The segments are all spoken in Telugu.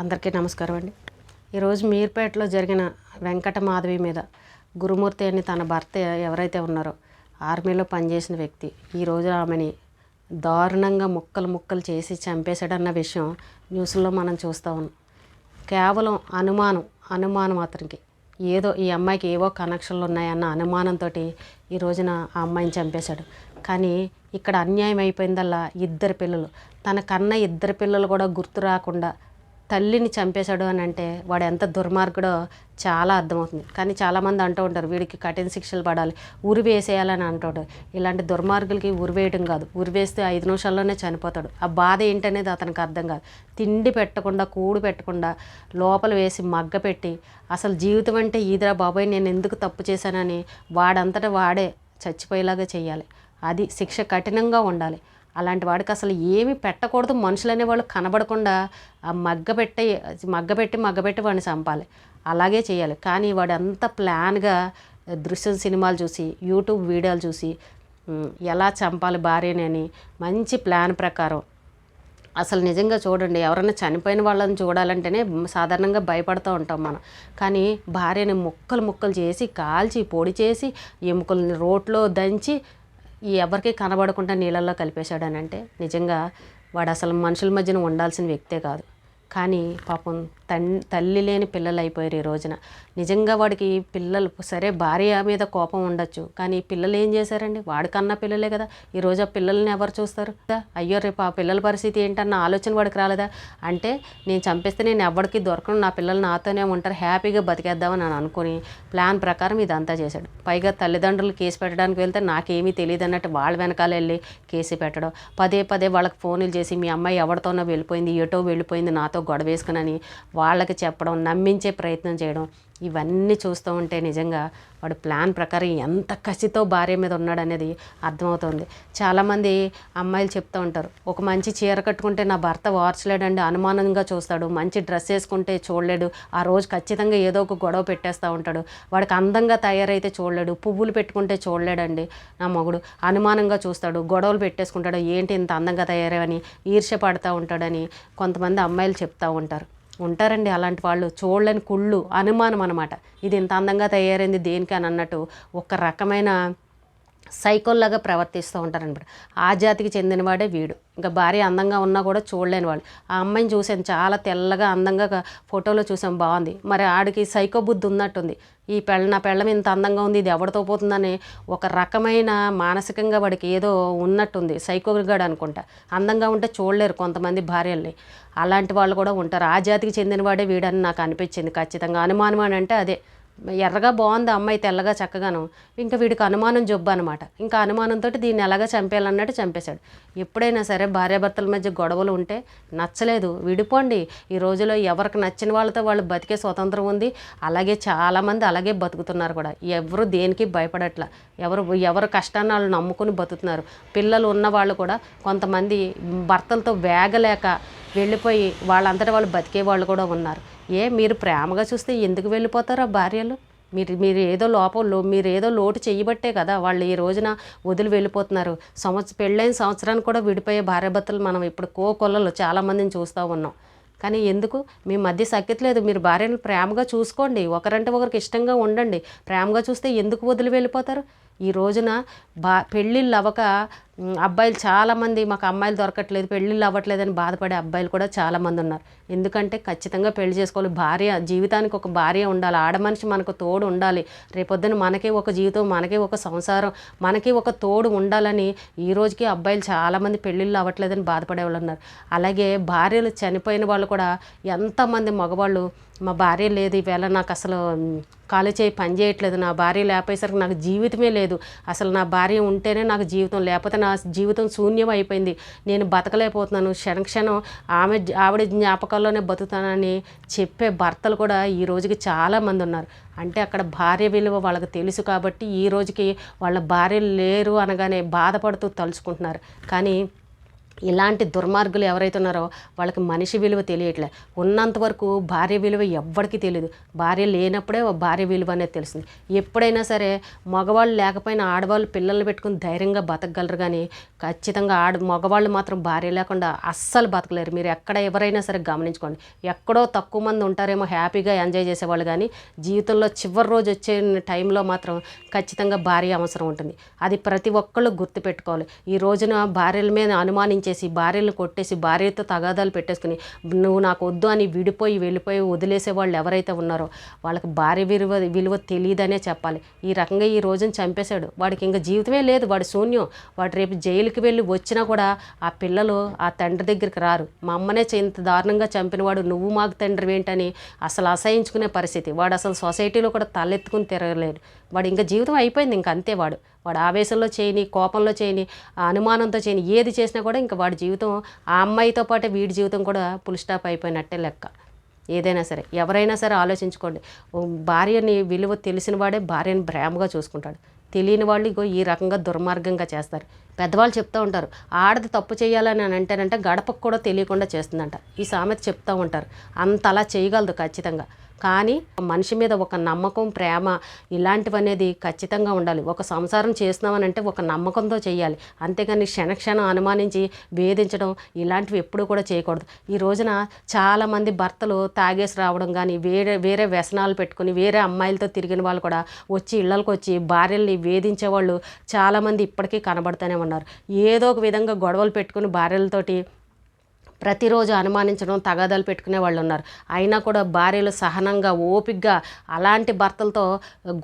అందరికీ నమస్కారం అండి. ఈరోజు మీర్పేటలో జరిగిన వెంకట మాధవి మీద గురుమూర్తి అని తన భర్త ఎవరైతే ఉన్నారో ఆర్మీలో పనిచేసిన వ్యక్తి ఈరోజు ఆమెని దారుణంగా ముక్కలు ముక్కలు చేసి చంపేశాడన్న విషయం న్యూస్లో మనం చూస్తూ ఉన్నాం. కేవలం అనుమానం అనుమానం అతనికి ఏదో ఈ అమ్మాయికి ఏవో కనెక్షన్లు ఉన్నాయన్న అనుమానంతో ఈ రోజున ఆ అమ్మాయిని చంపేశాడు. కానీ ఇక్కడ అన్యాయం అయిపోయిందల్లా ఇద్దరు పిల్లలు. తన కన్న ఇద్దరు పిల్లలు కూడా గుర్తు రాకుండా తల్లిని చంపేశాడు అని అంటే వాడు ఎంత దుర్మార్గుడో చాలా అర్థమవుతుంది. కానీ చాలామంది అంటూ ఉంటారు వీడికి కఠిన శిక్షలు పడాలి ఉరి వేసేయాలని అంటాడు ఇలాంటి దుర్మార్గులకి ఉరి వేయడం కాదు. ఉరి వేస్తే ఐదు నిమిషాల్లోనే చనిపోతాడు. ఆ బాధ ఏంటనేది అతనికి అర్థం కాదు. తిండి పెట్టకుండా కూడు పెట్టకుండా లోపల వేసి మగ్గ పెట్టి అసలు జీవితం అంటే ఈదిరా బాబాయ్ నేను ఎందుకు తప్పు చేశానని వాడంతటా వాడే చచ్చిపోయేలాగా చేయాలి. అది శిక్ష కఠినంగా ఉండాలి. అలాంటి వాడికి అసలు ఏమి పెట్టకూడదు. మనుషులు అనేవాళ్ళు కనబడకుండా ఆ మగ్గపెట్టి మగ్గపెట్టి మగ్గపెట్టి వాడిని చంపాలి. అలాగే చేయాలి. కానీ వాడు అంత ప్లాన్గా దృశ్యం సినిమాలు చూసి యూట్యూబ్ వీడియోలు చూసి ఎలా చంపాలి భార్యని అని మంచి ప్లాన్ ప్రకారం. అసలు నిజంగా చూడండి ఎవరైనా చనిపోయిన వాళ్ళని చూడాలంటేనే సాధారణంగా భయపడుతూ ఉంటాం మనం. కానీ భార్యని ముక్కలు ముక్కలు చేసి కాల్చి పొడి చేసి ఎముకల్ని రోట్లో దంచి ఈ ఎవరికి కనబడకుండా నీళ్ళల్లో కలిపేశాడని అంటే నిజంగా వాడు అసలు మనుషుల మధ్యన ఉండాల్సిన వ్యక్తే కాదు. కానీ పాపం తన్ తల్లి లేని పిల్లలు అయిపోయారు ఈ రోజున. నిజంగా వాడికి పిల్లలు సరే భార్య మీద కోపం ఉండొచ్చు కానీ పిల్లలు ఏం చేశారండి? వాడికన్నా పిల్లలే కదా. ఈ రోజు ఆ పిల్లల్ని ఎవరు చూస్తారు? కదా, అయ్యో రేపు ఆ పిల్లల పరిస్థితి ఏంటన్న ఆలోచన వాడికి రాలేదా? అంటే నేను చంపేస్తే నేను ఎవరికి దొరకను నా పిల్లలు నాతోనే ఉంటారు హ్యాపీగా బతికేద్దామని నేను అనుకుని ప్లాన్ ప్రకారం ఇదంతా చేశాడు. పైగా తల్లిదండ్రులు కేసు పెట్టడానికి వెళ్తే నాకేమీ తెలియదు అన్నట్టు వాళ్ళ వెనకాల వెళ్ళి కేసు పెట్టడం. పదే పదే వాళ్ళకి ఫోన్లు చేసి మీ అమ్మాయి ఎవరితోనో వెళ్ళిపోయింది ఎటో వెళ్ళిపోయింది నాతో గొడవ వేసుకునని వాళ్ళకి చెప్పడం నమ్మించే ప్రయత్నం చేయడం ఇవన్నీ చూస్తూ ఉంటే నిజంగా వాడు ప్లాన్ ప్రకారం ఎంత కసితో భార్య మీద ఉన్నాడు అనేది అర్థమవుతుంది. చాలామంది అమ్మాయిలు చెప్తూ ఉంటారు ఒక మంచి చీర కట్టుకుంటే నా భర్త వార్చలేడండి అనుమానంగా చూస్తాడు మంచి డ్రెస్ వేసుకుంటే చూడలేడు ఆ రోజు ఖచ్చితంగా ఏదో ఒక గొడవ పెట్టేస్తూ ఉంటాడు వాడికి అందంగా తయారైతే చూడలేడు పువ్వులు పెట్టుకుంటే చూడలేడండి నా మగుడు అనుమానంగా చూస్తాడు గొడవలు పెట్టేసుకుంటాడు ఏంటి ఇంత అందంగా తయారని ఈర్ష్య పడుతూ ఉంటాడని కొంతమంది అమ్మాయిలు చెప్తూ ఉంటారు. ఉంటారండి అలాంటి వాళ్ళు. చూడలేని కుళ్ళు అనుమానం అనమాట ఇది ఇంత అందంగా తయారైంది దేనికి అని అన్నట్టు ఒక రకమైన సైకోల్లాగా ప్రవర్తిస్తూ ఉంటారనమాట ఆ జాతికి చెందినవాడే వీడు. ఇంకా భార్య అందంగా ఉన్నా కూడా చూడలేని వాళ్ళు ఆ అమ్మాయిని చూసాను చాలా తెల్లగా అందంగా ఫోటోలో చూసాం బాగుంది. మరి ఆడికి సైకో బుద్ధి ఉన్నట్టుంది. ఈ పెళ్ళ నా పెళ్ళం ఇంత అందంగా ఉంది ఇది ఎవరితో పోతుందని ఒక రకమైన మానసికంగా వాడికి ఏదో ఉన్నట్టుంది. సైకోగాడు అనుకుంటా. అందంగా ఉంటే చూడలేరు కొంతమంది భార్యల్ని. అలాంటి వాళ్ళు కూడా ఉంటారు. ఆ జాతికి చెందినవాడే వీడని నాకు అనిపించింది. ఖచ్చితంగా అనుమానం అని అంటే అదే. ఎర్రగా బాగుంది అమ్మాయి తెల్లగా చక్కగాను. ఇంకా వీడికి అనుమానం జబ్బు అనమాట ఇంకా అనుమానంతో దీన్ని ఎలాగా చంపేయాలన్నట్టు చంపేశాడు. ఎప్పుడైనా సరే భార్యాభర్తల మధ్య గొడవలు ఉంటే నచ్చలేదు. విడిపోండి. ఈ రోజులో ఎవరికి నచ్చిన వాళ్ళతో వాళ్ళు బతికే స్వతంత్రం ఉంది. అలాగే చాలామంది అలాగే బతుకుతున్నారు కూడా. ఎవరు దేనికి భయపడట్ల. ఎవరు ఎవరు కష్టాన్ని వాళ్ళు నమ్ముకుని బతుకుతున్నారు. పిల్లలు ఉన్న వాళ్ళు కూడా కొంతమంది భర్తలతో వేగలేక వెళ్ళిపోయి వాళ్ళంతటా వాళ్ళు బతికే వాళ్ళు కూడా ఉన్నారు. ఏ మీరు ప్రేమగా చూస్తే ఎందుకు వెళ్ళిపోతారా భార్యలు? మీరు మీరు ఏదో లోపంలో మీరు ఏదో లోటు చేయబట్టే కదా వాళ్ళు ఈ రోజున వదిలి వెళ్ళిపోతున్నారు. సంవత్సరం పెళ్ళైన సంవత్సరానికి కూడా విడిపోయే భార్యాభర్తలు మనం ఇప్పుడు కోకొల్లలు చాలామందిని చూస్తూ ఉన్నాం. కానీ ఎందుకు? మీ మధ్య సఖ్యత లేదు. మీరు భార్యను ప్రేమగా చూసుకోండి. ఒకరంటే ఒకరికి ఇష్టంగా ఉండండి. ప్రేమగా చూస్తే ఎందుకు వదిలి వెళ్ళిపోతారు? ఈ రోజున బా పెళ్ళిళ్ళు అవ్వక అబ్బాయిలు చాలామంది మాకు అమ్మాయిలు దొరకట్లేదు పెళ్ళిళ్ళు అవ్వట్లేదని బాధపడే అబ్బాయిలు కూడా చాలామంది ఉన్నారు. ఎందుకంటే ఖచ్చితంగా పెళ్ళి చేసుకోవాలి. భార్య జీవితానికి ఒక భార్య ఉండాలి. ఆడ మనిషి మనకు తోడు ఉండాలి. రేపొద్దున మనకే ఒక జీవితం మనకే ఒక సంసారం మనకి ఒక తోడు ఉండాలని ఈ రోజుకి అబ్బాయిలు చాలామంది పెళ్ళిళ్ళు అవ్వట్లేదని బాధపడే వాళ్ళు ఉన్నారు. అలాగే భార్యలు చనిపోయిన వాళ్ళు కూడా ఎంతమంది మగవాళ్ళు మా భార్య లేదు ఈవేళ నాకు అసలు కాలు చేయి పని చేయట్లేదు. నా భార్య లేకపోయేసరికి నాకు జీవితమే లేదు. అసలు నా భార్య ఉంటేనే నాకు జీవితం లేకపోతే నా జీవితం శూన్యం అయిపోయింది. నేను బతకలేకపోతున్నాను. క్షణ క్షణం ఆమె ఆవిడ జ్ఞాపకాల్లోనే బతుకుతానని చెప్పే భర్తలు కూడా ఈ రోజుకి చాలామంది ఉన్నారు. అంటే అక్కడ భార్య విలువ వాళ్ళకి తెలుసు కాబట్టి ఈ రోజుకి వాళ్ళ భార్యలు లేరు అనగానే బాధపడుతూ తలుచుకుంటున్నారు. కానీ ఇలాంటి దుర్మార్గులు ఎవరైతే ఉన్నారో వాళ్ళకి మనిషి విలువ తెలియట్లే. ఉన్నంత వరకు భార్య విలువ ఎవ్వడికి తెలియదు భార్య లేనప్పుడే భార్య విలువ అనేది తెలుస్తుంది. ఎప్పుడైనా సరే మగవాళ్ళు లేకపోయినా ఆడవాళ్ళు పిల్లల్ని పెట్టుకుని ధైర్యంగా బతకగలరు కానీ ఖచ్చితంగా ఆడ మగవాళ్ళు మాత్రం భార్య లేకుండా అస్సలు బతకలేరు. మీరు ఎక్కడ ఎవరైనా సరే గమనించుకోండి. ఎక్కడో తక్కువ మంది ఉంటారేమో హ్యాపీగా ఎంజాయ్ చేసేవాళ్ళు కానీ జీవితంలో చివరి రోజు వచ్చే టైంలో మాత్రం ఖచ్చితంగా భార్య అవసరం ఉంటుంది. అది ప్రతి ఒక్కళ్ళు గుర్తుపెట్టుకోవాలి. ఈ రోజున భార్యల మీద అనుమానించి చేసి భార్యలను కొట్టేసి భార్యతో తగాదాలు పెట్టేసుకుని నువ్వు నాకు వద్దు అని విడిపోయి వెళ్ళిపోయి వదిలేసే వాళ్ళు ఎవరైతే ఉన్నారో వాళ్ళకి భార్య విలువ విలువ తెలియదనే చెప్పాలి. ఈ రకంగా ఈ రోజున చంపేశాడు. వాడికి ఇంకా జీవితమే లేదు. వాడు శూన్యం. వాడు రేపు జైలుకి వెళ్ళి వచ్చినా కూడా ఆ పిల్లలు ఆ తండ్రి దగ్గరికి రారు. మా అమ్మనే చే- ఇంత దారుణంగా చంపినవాడు నువ్వు మాకు తండ్రి ఏంటని అసలు అసహించుకునే పరిస్థితి. వాడు అసలు సొసైటీలో కూడా తలెత్తుకుని తిరగలేడు. వాడు ఇంకా జీవితం అయిపోయింది ఇంక అంతే వాడు. వాడు ఆవేశంలో చేయని కోపంలో చేయని అనుమానంతో చేయని ఏది చేసినా కూడా ఇంకా వాడి జీవితం ఆ అమ్మాయితో పాటే వీడి జీవితం కూడా పుల్ స్టాప్ అయిపోయినట్టే లెక్క. ఏదైనా సరే ఎవరైనా సరే ఆలోచించుకోండి. భార్యని విలువ తెలిసిన వాడే భార్యని ప్రేమగా చూసుకుంటాడు. తెలియని వాళ్ళు ఇగో ఈ రకంగా దుర్మార్గంగా చేస్తారు. పెద్దవాళ్ళు చెప్తూ ఉంటారు ఆడది తప్పు చేయాలని అని అంటేనంటే గడపకు కూడా తెలియకుండా చేస్తుందంట. ఈ సామెత చెప్తూ ఉంటారు. అంత అలా చేయగలదు ఖచ్చితంగా. కానీ మనిషి మీద ఒక నమ్మకం ప్రేమ ఇలాంటివనేది ఖచ్చితంగా ఉండాలి. ఒక సంసారం చేస్తున్నామనంటే ఒక నమ్మకంతో చేయాలి. అంతేగాని క్షణక్షణం అనుమానించి వేధించడం ఇలాంటివి ఎప్పుడూ కూడా చేయకూడదు. ఈ రోజున చాలామంది భర్తలు తాగేసి రావడం కానీ వేరే వేరే వ్యసనాలు పెట్టుకుని వేరే అమ్మాయిలతో తిరిగిన వాళ్ళు కూడా వచ్చి ఇళ్ళకి వచ్చి భార్యల్ని వేధించే వాళ్ళు చాలామంది ఇప్పటికీ కనబడుతూనే ఉన్నారు. ఏదో ఒక విధంగా గొడవలు పెట్టుకుని భార్యలతోటి ప్రతిరోజు అనుమానించడం తగాదాలు పెట్టుకునే వాళ్ళు ఉన్నారు. అయినా కూడా భార్యలు సహనంగా ఓపిగ్గా అలాంటి భర్తలతో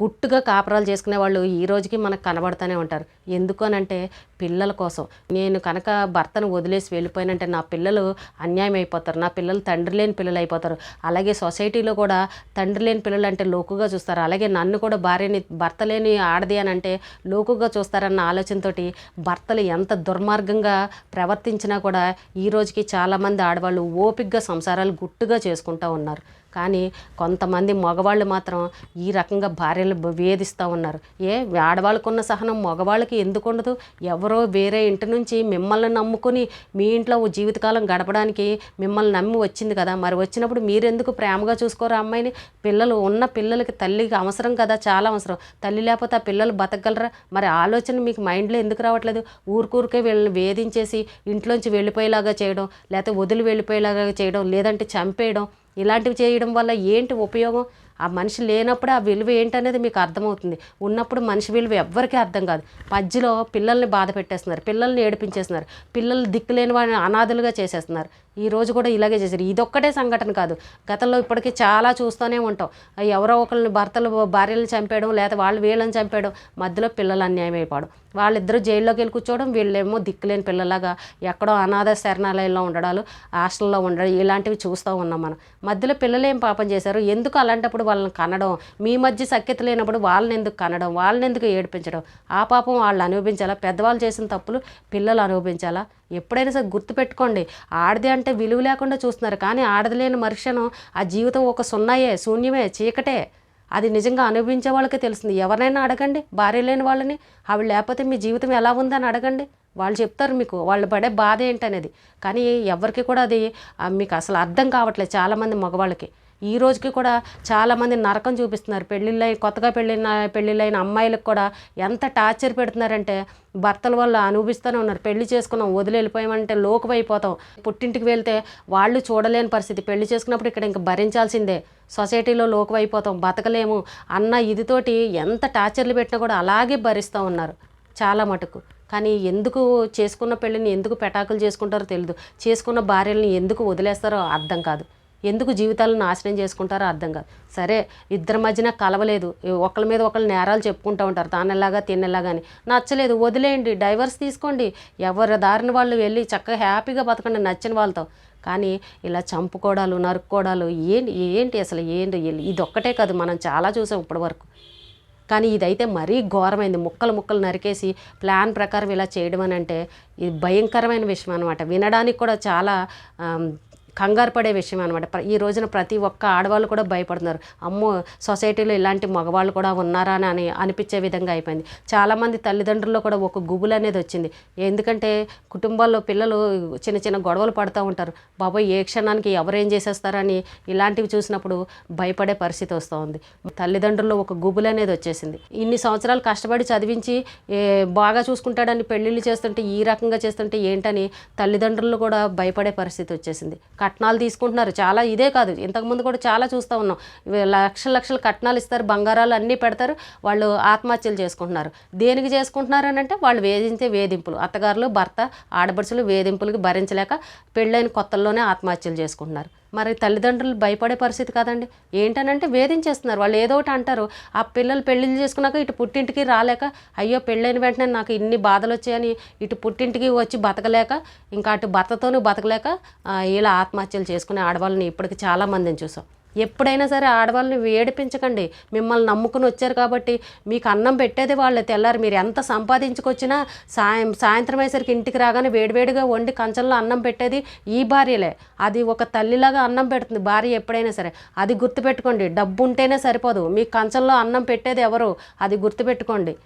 గుట్టుగా కాపురాలు చేసుకునే వాళ్ళు ఈ రోజుకి మనకు కనబడుతూనే ఉంటారు. ఎందుకనంటే పిల్లల కోసం. నేను కనుక భర్తను వదిలేసి వెళ్ళిపోయినంటే నా పిల్లలు అన్యాయం అయిపోతారు. నా పిల్లలు తండ్రి లేని పిల్లలు అయిపోతారు. అలాగే సొసైటీలో కూడా తండ్రి లేని పిల్లలు అంటే లోకుగా చూస్తారు. అలాగే నన్ను కూడా భార్యని భర్త లేని ఆడది అని అంటే లోకుగా చూస్తారన్న ఆలోచనతోటి భర్తలు ఎంత దుర్మార్గంగా ప్రవర్తించినా కూడా ఈ రోజుకి చాలామంది ఆడవాళ్ళు ఓపిగ్గా సంసారాలు గుట్టుగా చేసుకుంటూ ఉన్నారు. కానీ కొంతమంది మగవాళ్ళు మాత్రం ఈ రకంగా భార్యలు వేధిస్తూ ఉన్నారు. ఏ ఆడవాళ్ళకున్న సహనం మగవాళ్ళకి ఎందుకు ఉండదు? ఎవరో వేరే ఇంటి నుంచి మిమ్మల్ని నమ్ముకొని మీ ఇంట్లో జీవితకాలం గడపడానికి మిమ్మల్ని నమ్మి వచ్చింది కదా. మరి వచ్చినప్పుడు మీరెందుకు ప్రేమగా చూసుకోరు అమ్మాయిని? పిల్లలు ఉన్న పిల్లలకి తల్లికి అవసరం కదా చాలా అవసరం. తల్లి లేకపోతే ఆ పిల్లలు బతకగలరా? మరి ఆలోచన మీకు మైండ్లో ఎందుకు రావట్లేదు? ఊరికూరికే వీళ్ళని వేధించేసి ఇంట్లోంచి వెళ్ళిపోయేలాగా చేయడం లేకపోతే వదిలి వెళ్ళిపోయేలాగా చేయడం లేదంటే చంపేయడం ఇలాంటివి చేయడం వల్ల ఏంటి ఉపయోగం? ఆ మనిషి లేనప్పుడు ఆ విలువ ఏంటనేది మీకు అర్థమవుతుంది. ఉన్నప్పుడు మనిషి విలువ ఎవ్వరికీ అర్థం కాదు. మధ్యలో పిల్లల్ని బాధ పెట్టేస్తున్నారు. పిల్లల్ని ఏడిపించేస్తున్నారు. పిల్లలు దిక్కులేని వాడిని అనాథలుగా చేసేస్తున్నారు. ఈ రోజు కూడా ఇలాగే చేశారు. ఇదొక్కటే సంఘటన కాదు. గతంలో ఇప్పటికీ చాలా చూస్తూనే ఉంటాం. ఎవరో ఒకరిని భర్తలు భార్యలను చంపేయడం లేదా వాళ్ళు వీళ్ళని చంపేయడం మధ్యలో పిల్లలు అన్యాయం అయిపోవడం వాళ్ళిద్దరూ జైల్లోకి వెళ్ళి కూర్చోవడం వీళ్ళేమో దిక్కులేని పిల్లలాగా ఎక్కడో అనాథ శరణాలయంలో ఉండడాలు హాస్టల్లో ఉండడం ఇలాంటివి చూస్తూ ఉన్నాం మనం. మధ్యలో పిల్లలు ఏం పాపం చేశారు? ఎందుకు అలాంటప్పుడు వాళ్ళని కనడం? మీ మధ్య సఖ్యత లేనప్పుడు వాళ్ళని ఎందుకు కనడం? వాళ్ళని ఎందుకు ఏడిపించడం? ఆ పాపం వాళ్ళు అనుభవించాలా? పెద్దవాళ్ళు చేసిన తప్పులు పిల్లలు అనుభవించాలా? ఎప్పుడైనా సరే గుర్తుపెట్టుకోండి ఆడది అంటే విలువ లేకుండా చూస్తున్నారు. కానీ ఆడది లేని మనుషను ఆ జీవితం ఒక సున్నాయే శూన్యమే చీకటే. అది నిజంగా అనుభవించే వాళ్ళకే తెలుస్తుంది. ఎవరినైనా అడగండి భార్య లేని వాళ్ళని. ఆవిడ లేకపోతే మీ జీవితం ఎలా ఉందని అడగండి. వాళ్ళు చెప్తారు మీకు వాళ్ళు పడే బాధ ఏంటనేది. కానీ ఎవరికి కూడా అది మీకు అసలు అర్థం కావట్లేదు చాలామంది మగవాళ్ళకి. ఈ రోజుకి కూడా చాలామంది నరకం చూపిస్తున్నారు. పెళ్ళిళ్ళై కొత్తగా పెళ్ళిన పెళ్ళిళ్ళైన అమ్మాయిలకు కూడా ఎంత టార్చర్ పెడుతున్నారంటే భర్తల వల్ల అనుభవిస్తూనే ఉన్నారు. పెళ్ళి చేసుకున్నాం వదిలి వెళ్ళిపోయామంటే లోకమైపోతాం పుట్టింటికి వెళ్తే వాళ్ళు చూడలేని పరిస్థితి. పెళ్ళి చేసుకున్నప్పుడు ఇక్కడ ఇంకా భరించాల్సిందే. సొసైటీలో లోకమైపోతాం బతకలేము అన్న ఇదితోటి ఎంత టార్చర్లు పెట్టినా కూడా అలాగే భరిస్తూ ఉన్నారు చాలా మటుకు. కానీ ఎందుకు చేసుకున్న పెళ్ళిని ఎందుకు పెటాకులు చేసుకుంటారో తెలియదు చేసుకున్న భార్యల్ని ఎందుకు వదిలేస్తారో అర్థం కాదు. ఎందుకు జీవితాలను నాశనం చేసుకుంటారో అర్థం కాదు. సరే ఇద్దరి మధ్యన కలవలేదు. ఒకళ్ళ మీద ఒకళ్ళు నేరాలు చెప్పుకుంటూ ఉంటారు. తానెలాగా తిన్నెలాగా అని. నచ్చలేదు. వదిలేయండి. డైవర్స్ తీసుకోండి. ఎవరి దారిని వాళ్ళు వెళ్ళి చక్కగా హ్యాపీగా బతకండి నచ్చిన వాళ్ళతో. కానీ ఇలా చంపుకోవడాలు నరుక్కోవడాలు ఏంటి ఏంటి అసలు ఏంటి? ఇది ఒక్కటే కాదు. మనం చాలా చూసాం ఇప్పటి వరకు కానీ ఇదైతే మరీ ఘోరమైంది. ముక్కలు ముక్కలు నరికేసి ప్లాన్ ప్రకారం ఇలా చేయడం అని అంటే ఇది భయంకరమైన విషయం అనమాట వినడానికి కూడా చాలా కంగారు పడే విషయం అనమాట ఈ రోజున ప్రతి ఒక్క ఆడవాళ్ళు కూడా భయపడుతున్నారు. అమ్మో సొసైటీలో ఇలాంటి మగవాళ్ళు కూడా ఉన్నారా అని అనిపించే విధంగా అయిపోయింది. చాలామంది తల్లిదండ్రుల్లో కూడా ఒక గుబులు అనేది వచ్చింది. ఎందుకంటే కుటుంబాల్లో పిల్లలు చిన్న చిన్న గొడవలు పడుతూ ఉంటారు. బాబాయ్ ఏ క్షణానికి ఎవరేం చేసేస్తారని ఇలాంటివి చూసినప్పుడు భయపడే పరిస్థితి వస్తూ ఉంది. తల్లిదండ్రుల్లో ఒక గుబులు అనేది వచ్చేసింది. ఇన్ని సంవత్సరాలు కష్టపడి చదివించి బాగా చూసుకుంటాడని పెళ్ళిళ్ళు చేస్తుంటే ఈ రకంగా చేస్తుంటే ఏంటని తల్లిదండ్రులు కూడా భయపడే పరిస్థితి వచ్చేసింది. కట్నాలు తీసుకుంటున్నారు. చాలా ఇదే కాదు. ఇంతకుముందు కూడా చాలా చూస్తూ ఉన్నాం. లక్షల లక్షల కట్నాలు ఇస్తారు. బంగారాలు అన్నీ పెడతారు. వాళ్ళు ఆత్మహత్యలు చేసుకుంటున్నారు. దేనికి చేసుకుంటున్నారు అని అంటే వాళ్ళు వేధించే వేధింపులు. అత్తగారులు భర్త ఆడపడుచులు వేధింపులకి భరించలేక పెళ్ళైన కొత్తల్లోనే ఆత్మహత్యలు చేసుకుంటున్నారు. మరి తల్లిదండ్రులు భయపడే పరిస్థితి కాదండి. ఏంటనంటే వేధించేస్తున్నారు. వాళ్ళు ఏదో ఒకటి అంటారు. ఆ పిల్లలు పెళ్ళిళ్ళు చేసుకున్నాక ఇటు పుట్టింటికి రాలేక అయ్యో పెళ్ళైన వెంటనే నాకు ఇన్ని బాధలు వచ్చాయని ఇటు పుట్టింటికి వచ్చి బతకలేక ఇంకా అటు భర్తతోనూ బతకలేక ఇలా ఆత్మహత్యలు చేసుకునే ఆడవాళ్ళని ఇప్పటికి చాలా మందిని చూసాం. ఎప్పుడైనా సరే ఆడవాళ్ళని వేడిపించకండి మిమ్మల్ని నమ్ముకుని వచ్చారు కాబట్టి మీకు అన్నం పెట్టేది వాళ్ళే తెల్లారు మీరు ఎంత సంపాదించుకొచ్చినా సాయం సాయంత్రం అయ్యేసరికి ఇంటికి రాగానే వేడివేడిగా వండి కంచంలో అన్నం పెట్టేది ఈ భార్యలే. అది ఒక తల్లిలాగా అన్నం పెడుతుంది భార్య ఎప్పుడైనా సరే. అది గుర్తుపెట్టుకోండి. డబ్బు ఉంటేనే సరిపోదు. మీ కంచంలో అన్నం పెట్టేది ఎవరు? అది గుర్తుపెట్టుకోండి.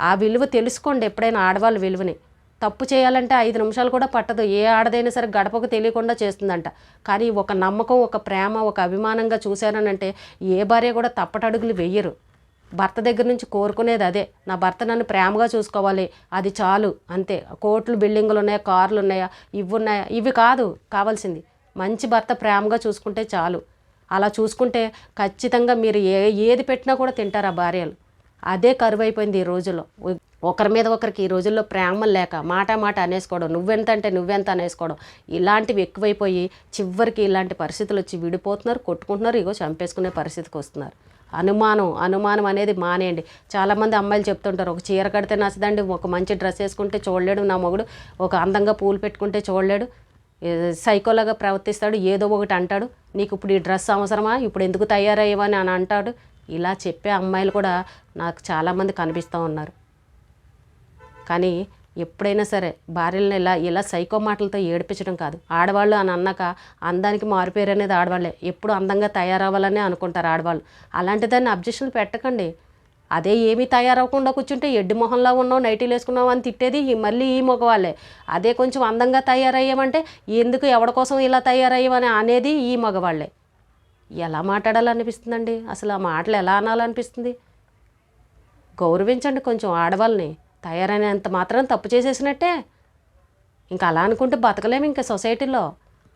ఆ విలువ తెలుసుకోండి ఎప్పుడైనా ఆడవాళ్ళ విలువని. తప్పు చేయాలంటే ఐదు నిమిషాలు కూడా పట్టదు. ఏ ఆడదైనా సరే గడపకు తెలియకుండా చేస్తుందంట. కానీ ఒక నమ్మకం ఒక ప్రేమ ఒక అభిమానంగా చూశారనంటే ఏ భార్య కూడా తప్పటడుగులు వెయ్యరు భర్త దగ్గర నుంచి కోరుకునేది అదే. నా భర్త నన్ను ప్రేమగా చూసుకోవాలి. అది చాలు. అంతే. కోట్లు బిల్డింగులు ఉన్నాయా? కార్లు ఉన్నాయా? ఇవి ఉన్నాయా? ఇవి కాదు. కావాల్సింది. మంచి భర్త ప్రేమగా చూసుకుంటే చాలు. అలా చూసుకుంటే ఖచ్చితంగా మీరు ఏ ఏది పెట్టినా కూడా తింటారు ఆ భార్యలు. అదే కరువైపోయింది ఈ రోజుల్లో. ఒకరి మీద ఒకరికి ఈ రోజుల్లో ప్రేమ లేక మాట మాట అనేసుకోవడం నువ్వెంత అంటే నువ్వెంత అనేసుకోవడం ఇలాంటివి ఎక్కువైపోయి చివరికి ఇలాంటి పరిస్థితులు వచ్చి విడిపోతున్నారు కొట్టుకుంటున్నారు ఇగో చంపేసుకునే పరిస్థితికి వస్తున్నారు. అనుమానం అనుమానం అనేది మానేయండి. చాలామంది అమ్మాయిలు చెప్తుంటారు ఒక చీర కడితే నచ్చదండి ఒక మంచి డ్రెస్ వేసుకుంటే చూడలేడు నా మొగుడు ఒక అందంగా పూలు పెట్టుకుంటే చూడలేడు సైకోలాగా ప్రవర్తిస్తాడు ఏదో ఒకటి అంటాడు నీకు ఇప్పుడు ఈ డ్రెస్ అవసరమా ఇప్పుడు ఎందుకు తయారయ్యవని అని అంటాడు. ఇలా చెప్పే అమ్మాయిలు కూడా నాకు చాలామంది కనిపిస్తూ ఉన్నారు. కానీ ఎప్పుడైనా సరే భార్యలను ఇలా ఇలా సైకో మాటలతో ఏడిపించడం కాదు. ఆడవాళ్ళు అని అన్నాక అందానికి మారిపోయారు అనేది ఆడవాళ్ళే. ఎప్పుడు అందంగా తయారవ్వాలనే అనుకుంటారు ఆడవాళ్ళు. అలాంటి దాన్ని అబ్జెక్షన్ పెట్టకండి. అదే ఏమీ తయారవ్వకుండా కూర్చుంటే ఎడ్డి మొహంలా ఉన్నావు నైటీలు వేసుకున్నావు అని తిట్టేది మళ్ళీ ఈ మగవాళ్ళే. అదే కొంచెం అందంగా తయారయ్యామంటే ఎందుకు ఎవరి కోసం ఇలా తయారయ్యామని అనేది ఈ మగవాళ్ళే. ఎలా మాట్లాడాలనిపిస్తుందండి? అసలు ఆ మాటలు ఎలా అనాలనిపిస్తుంది? గౌరవించండి కొంచెం ఆడవాళ్ళని. తయారైనంత మాత్రం తప్పు చేసేసినట్టే. ఇంకా అలా అనుకుంటే బతకలేము ఇంకా సొసైటీలో.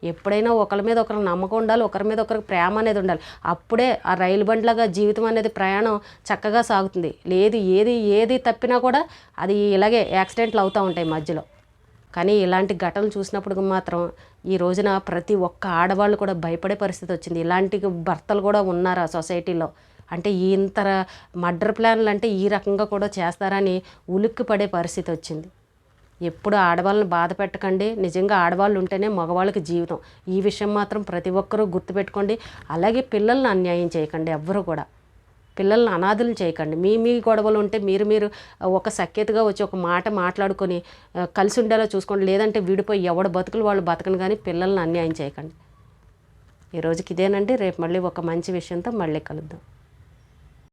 ఎప్పుడైనా ఒకరి మీద ఒకరికి నమ్మకం ఉండాలి ఒకరి మీద ఒకరికి ప్రేమ అనేది ఉండాలి. అప్పుడే ఆ రైలు బండ్లాగా జీవితం అనేది ప్రయాణం చక్కగా సాగుతుంది. లేదు ఏది ఏది తప్పినా కూడా అది ఇలాగే యాక్సిడెంట్లు అవుతూ ఉంటాయి మధ్యలో. కానీ ఇలాంటి ఘటనలు చూసినప్పుడు మాత్రం ఈ రోజున ప్రతి ఒక్క ఆడవాళ్ళు కూడా భయపడే పరిస్థితి వచ్చింది. ఇలాంటి భర్తలు కూడా ఉన్నారు ఆ సొసైటీలో? అంటే ఇంత మర్డర్ ప్లాన్లు అంటే ఈ రకంగా కూడా చేస్తారని ఉలిక్కి పడే పరిస్థితి వచ్చింది. ఎప్పుడు ఆడవాళ్ళని బాధ పెట్టకండి. నిజంగా ఆడవాళ్ళు ఉంటేనే మగవాళ్ళకి జీవితం. ఈ విషయం మాత్రం ప్రతి ఒక్కరూ గుర్తుపెట్టుకోండి. అలాగే పిల్లల్ని అన్యాయం చేయకండి ఎవ్వరూ కూడా. పిల్లల్ని అనాథులు చేయకండి. మీ మీ గొడవలు ఉంటే మీరు మీరు ఒక సఖ్యతగా వచ్చి ఒక మాట మాట్లాడుకొని కలిసి ఉండేలా చూసుకోండి. లేదంటే విడిపోయి ఎవడ బతుకులు వాళ్ళు బతకను కానీ పిల్లల్ని అన్యాయం చేయకండి. ఈ రోజుకి ఇదేనండి. రేపు మళ్ళీ ఒక మంచి విషయంతో మళ్ళీ కలుద్దాం.